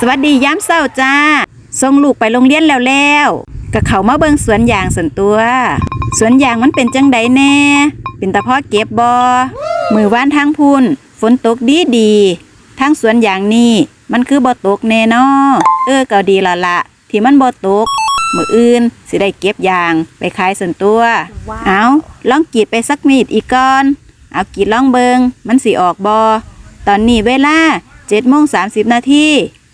สวัสดีย้ำเศร้าจ้าส่งลูกไปโรงเรียนแล้วแล้วก็เขามาเบิ่งสวนยางส่วนตัว สวนยางมันเป็นจังใดแน่ เป็นตะพาะเก็บบอมือว่านทางพุ่นฝนตกดีดีทางสวนยางนี่มันคือบ่ตกแน่นอเออก็ดีละละที่มันบ่ตกมืออื่นสิได้เก็บยางไปขายส่วนตัว เอาลองกีดไปสักมีดอีกก่อน เอากีดลองเบิงมันสิออกบอตอนนี้เวลาเจ็ดโมงสามสิบนาที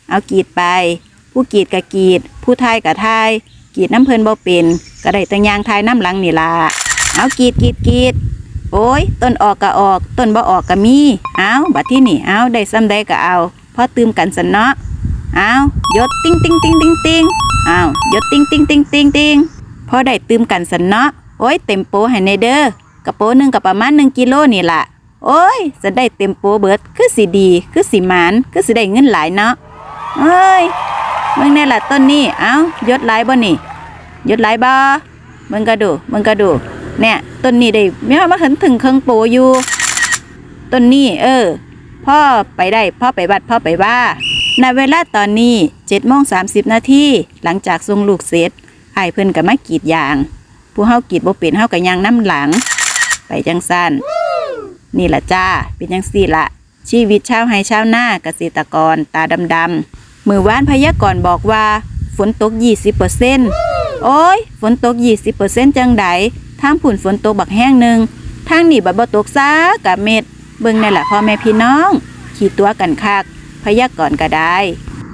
เอากรีดไป ผู้กรีดกะกรีด ผู้ทายกะทายกรีดน้ำเพลินบ่เป็นก็ได้แต่ยางทายน้ำหลังนี่ล่ะเอากรีดกรีดกรีดโอ้ยต้นออกก็ออกต้นบ่ออกก็มีเอาบัดที่นี่เอาได้ซ้ำได้ก็เอาพอตื่มกันสนเนาะเอายดติ้งติ้งติ้งติ้งติ้งเอายดติ้งติ้งติ้งติ้งติ้งพอได้ตื่มกันสนเนาะโอ้ยเต็มโปให้ในเด้อกระโปหนึ่งกับประมาณหนึ่งกิโลนี่ล่ะโอ้ยจะได้เต็มโปเบิดคือสิดี คือสิหมานคือสิได้เงินหลายเนาะ เอ้ยเบิ่งแน่ละต้นนี้เอายดหลายบ่นี่ยดหลายบ่เบิ่งก็ดูเบิ่งก็ดูเนี่ยต้นนี้ได้แม่มาถึงถึงเครื่องโปอยู่ต้นนี้เออพ่อไปได้พ่อไปวัดพ่อไปว่าณเวลาตอนนี้เจ็ดโมงสามสิบนาทีหลังจากส่งลูกเสร็จไอ้เพิ่อนก็มากรีดยาง ผู้เฮากรีดบ่เป็นเฮาก็ยางน้ำหลัง ไปจังสั้นนี่ละจ้าเป็นจังสี่ละชีวิตชาวไร่ชาวนาเกษตรกรตาดำๆ มือว่านพยากรณ์บอกว่า ฝนตก 20%โอ้ย ฝนตก 20%จังใดทางผุ่นฝนตกบักแห้งหนึ่งทางนี่บัดบ่ตกซากะเม็ด เบิ่งนี่นล่ะพ่อแม่พี่น้อง ขี่ตัวกันคัก พยากรณ์ก็ได้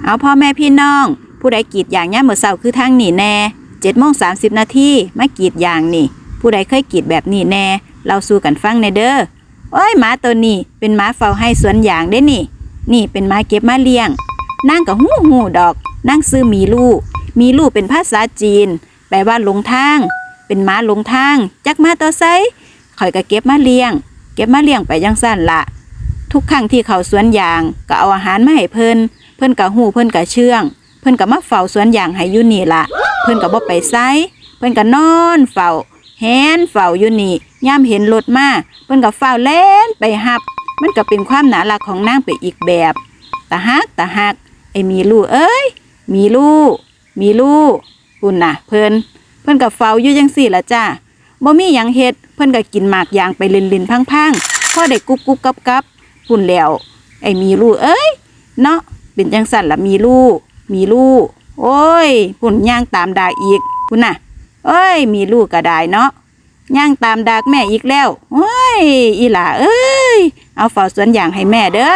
เอาพ่อแม่พี่น้อง ผู้ใดกีดยางย่ามมื้อเช้าคือทางนี่แน่7โมง30นาทีมากีดยางนี่ ผู้ใดเคยกีดแบบนี้แน่ เราสู้กันฟังในเด้อโอ้ยหมาตัวนี้เป็นหมาเฝ้าให้สวนยางเด้นี่ นี่เป็นหมาเก็บมาเลี้ยง นางก็หูหูดอกนางซื้อมีลูก มีลูกเป็นภาษาจีน แปลว่าหลงทาง เป็นหมาหลงทาง จักมาต่อไซข่อยก็เก็บมาเลี้ยง เก็บมาเลี้ยงไปจังสั้นละทุกครั้งที่เขาสวนยางก็เอาอาหารมาให้เพิ่น เพิ่นก็หูเพิ่นก็เชื่อง เพิ่นก็มาเฝ้าสวนยางให้อยู่นี่ละเพิ่นก็บ่ไปไซเพิ่นก็นอนเฝ้าแฮนเฝ้าอยู่นี่ย่ามเห็นรถมาเพิ่นก็เฝ้าแล่นไปหับ มันก็เป็นความหนารักของนางไปอีกแบบตาฮักตาฮัก ไอ้มีลูกเอ้ย มีลูก มีลูกปุ่นน่ะ เพิ่นเพิ่นกับเฝ้าอยู่จังสี่ละจ้าบ่มีหยังเฮ็ดเพิ่นก็กินหมากยางไปลินๆพังๆพอได้กุ๊บกุ๊บกับกับปุ่นแล้ว ไอ้มีลูกเอ้ยเนาะเป็นจังสั่นละมีลูก มีลูก โอ้ยปุ่นย่างตามดาอีกปุ่นน่ะ เอ้ย มีลูกก็ได้เนาะย่างตามดากแม่อีกแล้ว โอ้ย อีหล่าเอ้ย เอาเฝ้าสวนยางให้แม่เด้อ